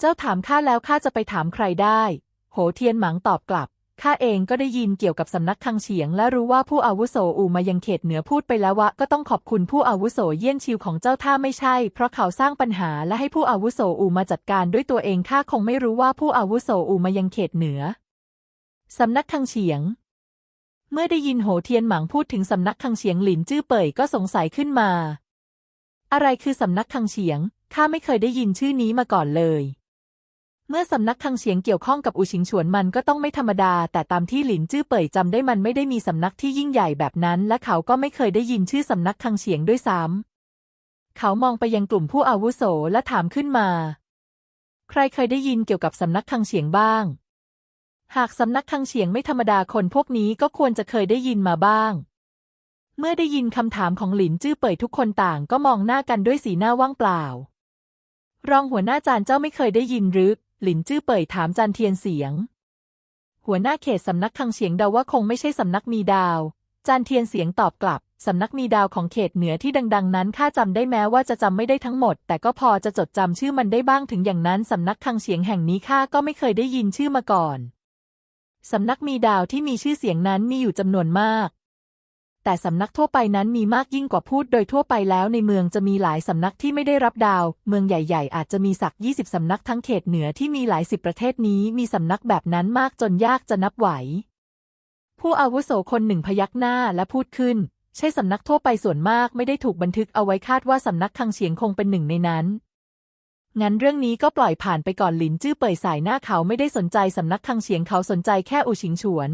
เจ้าถามข้าแล้วข้าจะไปถามใครได้ โหเทียนหมังตอบกลับ ข้าเองก็ได้ยินเกี่ยวกับสำนักคังเฉียง และรู้ว่าผู้อาวุโสอูมายังเขตเหนือพูดไปแล้วว่าก็ต้องขอบคุณผู้อาวุโสเยี่ยนชิวของเจ้าถ้าไม่ใช่ เพราะเขาสร้างปัญหาและให้ผู้อาวุโสอูมาจัดการด้วยตัวเองข้าคงไม่รู้ว่าผู้อาวุโสอูมายังเขตเหนือสำนักคังเฉียง เมื่อได้ยินโหเทียนหมังพูดถึงสำนักคังเฉียงหลินจื้อเป่ยก็สงสัยขึ้นมา อะไรคือสำนักคังเฉียงข้าไม่เคยได้ยินชื่อนี้มาก่อนเลย เมื่อสำนักคังเฉียงเกี่ยวข้องกับอูชิงฉวนมันก็ต้องไม่ธรรมดา แต่ตามที่หลินจื้อเป่ยจำได้มันไม่ได้มีสำนักที่ยิ่งใหญ่แบบนั้น และเขาก็ไม่เคยได้ยินชื่อสำนักคังเฉียงด้วยซ้ำเขามองไปยังกลุ่มผู้อาวุโสและถามขึ้นมา ใครเคยได้ยินเกี่ยวกับสำนักคังเฉียงบ้าง หากสำนักคังเฉียงไม่ธรรมดาคนพวกนี้ก็ควรจะเคยได้ยินมาบ้าง เมื่อได้ยินคำถามของหลินจื้อเป่ยทุกคนต่างก็มองหน้ากันด้วยสีหน้าว่างเปล่า รองหัวหน้าจานเจ้าไม่เคยได้ยินหรือ หลินจื้อเป่ยถามจานเทียนเสียง หัวหน้าเขตสำนักคังเฉียงเดาว่าคงไม่ใช่สำนักมีดาวจานเทียนเสียงตอบกลับสำนักมีดาวของเขตเหนือที่ดัง ๆ นั้นข้าจำได้แม้ว่าจะจำไม่ได้ทั้งหมด แต่ก็พอจะจดจำชื่อมันได้บ้างถึงอย่างนั้นสำนักคังเฉียงแห่งนี้ข้าก็ไม่เคยได้ยินชื่อมาก่อนสำนักมีดาวที่มีชื่อเสียงนั้นมีอยู่จำนวนมาก แต่สำนักทั่วไปนั้นมีมากยิ่งกว่าพูดโดยทั่วไปแล้วในเมืองจะมีหลายสำนักที่ไม่ได้รับดาว เมืองใหญ่ ๆ อาจจะมีสักยี่สิบสำนักทั้งเขตเหนือที่มีหลายสิบประเทศนี้มีสำนักแบบนั้นมากจนยากจะนับไหว ผู้อาวุโสคนหนึ่งพยักหน้าและพูดขึ้น ใช่สำนักทั่วไปส่วนมากไม่ได้ถูกบันทึกเอาไว้คาดว่าสำนักคังเฉียงคงเป็นหนึ่งในนั้นงั้นเรื่องนี้ก็ปล่อยผ่านไปก่อนหลินจื้อเป่ยสายหน้าเขาไม่ได้สนใจสำนักคังเฉียงเขาสนใจแค่อูชิงฉวน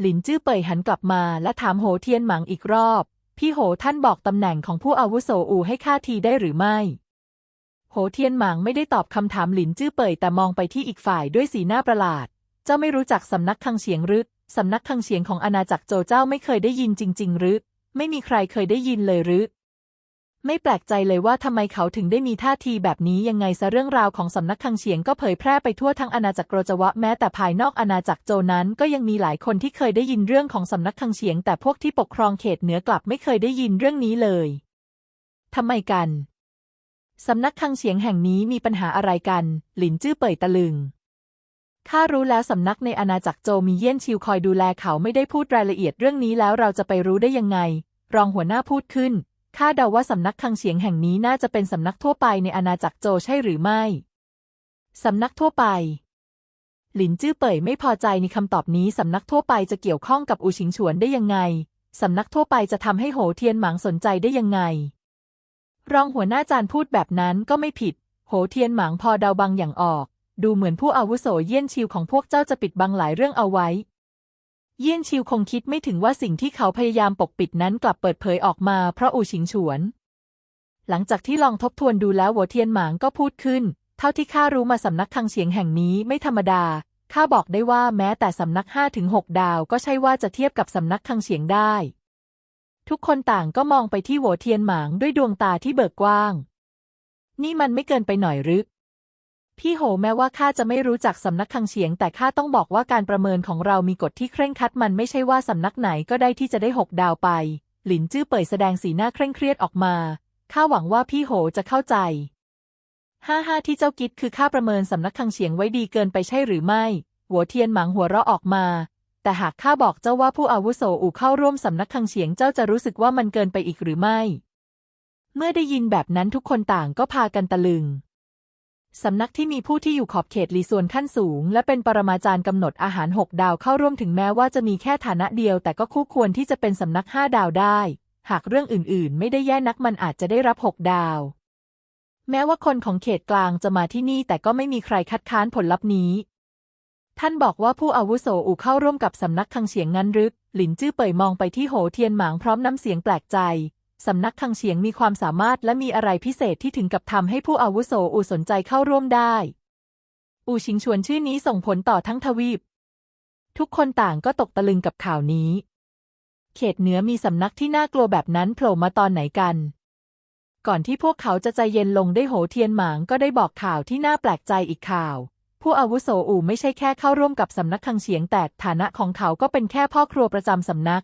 หลินจื้อเป่ยหันกลับมาและถามโหเทียนหมังอีกรอบ พี่โหท่านบอกตำแหน่งของผู้อาวุโสอูให้ข้าทีได้หรือไม่ โหเทียนหมังไม่ได้ตอบคำถามหลินจื้อเป่ยแต่มองไปที่อีกฝ่ายด้วยสีหน้าประหลาด เจ้าไม่รู้จักสำนักคังเฉียงหรือสำนักคังเฉียงของอาณาจักรโจเจ้าไม่เคยได้ยินจริง ๆ หรือ ไม่มีใครเคยได้ยินเลยหรือ ไม่แปลกใจเลยว่าทำไมเขาถึงได้มีท่าทีแบบนี้ยังไงซะเรื่องราวของสำนักคังเฉียงก็เผยแพร่ไปทั่วทั้งอาณาจักรโรจวะแม้แต่ภายนอกอาณาจักรโจนั้นก็ยังมีหลายคนที่เคยได้ยินเรื่องของสำนักคังเฉียง แต่พวกที่ปกครองเขตเหนือกลับไม่เคยได้ยินเรื่องนี้เลยทำไมกันสำนักคังเฉียงแห่งนี้มีปัญหาอะไรกัน หลินจื้อเป่ยตะลึง ข้ารู้แล้วสำนักในอาณาจักรโจมีเยี่ยนชิวคอยดูแลเขาไม่ได้พูดรายละเอียดเรื่องนี้แล้วเราจะไปรู้ได้ยังไง รองหัวหน้าพูดขึ้น ข้าเดาว่าสำนักคังเฉียงแห่งนี้น่าจะเป็นสำนักทั่วไปในอาณาจักรโจใช่หรือไม่ สำนักทั่วไป หลินจื้อเป่ยไม่พอใจในคำตอบนี้สำนักทั่วไปจะเกี่ยวข้องกับอูชิงฉวนได้ยังไง สำนักทั่วไปจะทำให้โหเทียนหมังสนใจได้ยังไง รองหัวหน้าจารย์พูดแบบนั้นก็ไม่ผิด โหเทียนหมังพอเดาบางอย่างออก ดูเหมือนผู้อาวุโสเยี่ยนชิวของพวกเจ้าจะปิดบังหลายเรื่องเอาไว้ เยี่ยนชิวคงคิดไม่ถึงว่าสิ่งที่เขาพยายามปกปิดนั้นกลับเปิดเผยออกมาเพราะอูชิงฉวน หลังจากที่ลองทบทวนดูแล้วหัวเทียนหมางก็พูดขึ้น เท่าที่ข้ารู้มาสำนักคังเฉียงแห่งนี้ไม่ธรรมดา ข้าบอกได้ว่าแม้แต่สำนักห้าถึงหกดาวก็ใช่ว่าจะเทียบกับสำนักคังเฉียงได้ ทุกคนต่างก็มองไปที่หัวเทียนหมางด้วยดวงตาที่เบิกกว้าง นี่มันไม่เกินไปหน่อยหรือ พี่โหแม้ว่าข้าจะไม่รู้จักสำนักคังเฉียง แต่ข้าต้องบอกว่าการประเมินของเรามีกฎที่เคร่งครัดมันไม่ใช่ว่าสำนักไหนก็ได้ที่จะได้หกดาวไป หลินจื้อเป่ยแสดงสีหน้าเคร่งเครียดออกมาข้าหวังว่าพี่โหจะเข้าใจห้าห้าที่เจ้ากิดคือข้าประเมินสำนักคังเฉียงไว้ดีเกินไปใช่หรือไม่ หัวเทียนหมังหัวเราะออกมา แต่หากข้าบอกเจ้าว่าผู้อาวุโสอู่เข้าร่วมสำนักคังเฉียงเจ้าจะรู้สึกว่ามันเกินไปอีกหรือไม่ เมื่อได้ยินแบบนั้นทุกคนต่างก็พากันตะลึง สำนักที่มีผู้ที่อยู่ขอบเขตลีส่วนขั้นสูง และเป็นปรมาจารย์กำหนดอาหารหกดาวเข้าร่วมถึงแม้ว่าจะมีแค่ฐานะเดียว แต่ก็คู่ควรที่จะเป็นสำนักห้าดาวได้ หากเรื่องอื่นๆ ไม่ได้แย่นักมันอาจจะได้รับหกดาว แม้ว่าคนของเขตกลางจะมาที่นี่แต่ก็ไม่มีใครคัดค้านผลลัพธ์นี้ ท่านบอกว่าผู้อาวุโสอู่เข้าร่วมกับสำนักคังเฉียงงั้นรือหลินจื้อเป่ยมองไปที่โหเทียนหมางพร้อมน้ำเสียงแปลกใจ สำนักคังเฉียงมีความสามารถและมีอะไรพิเศษที่ถึงกับทำให้ผู้อาวุโสอูสนใจเข้าร่วมได้ อูชิงชวนชื่อนี้ส่งผลต่อทั้งทวีป ทุกคนต่างก็ตกตะลึงกับข่าวนี้ เขตเหนือมีสำนักที่น่ากลัวแบบนั้นโผล่มาตอนไหนกัน ก่อนที่พวกเขาจะใจเย็นลงได้โหเทียนหมางก็ได้บอกข่าวที่น่าแปลกใจอีกข่าว ผู้อาวุโสอูไม่ใช่แค่เข้าร่วมกับสำนักคังเฉียงแต่ฐานะของเขาก็เป็นแค่พ่อครัวประจำสำนัก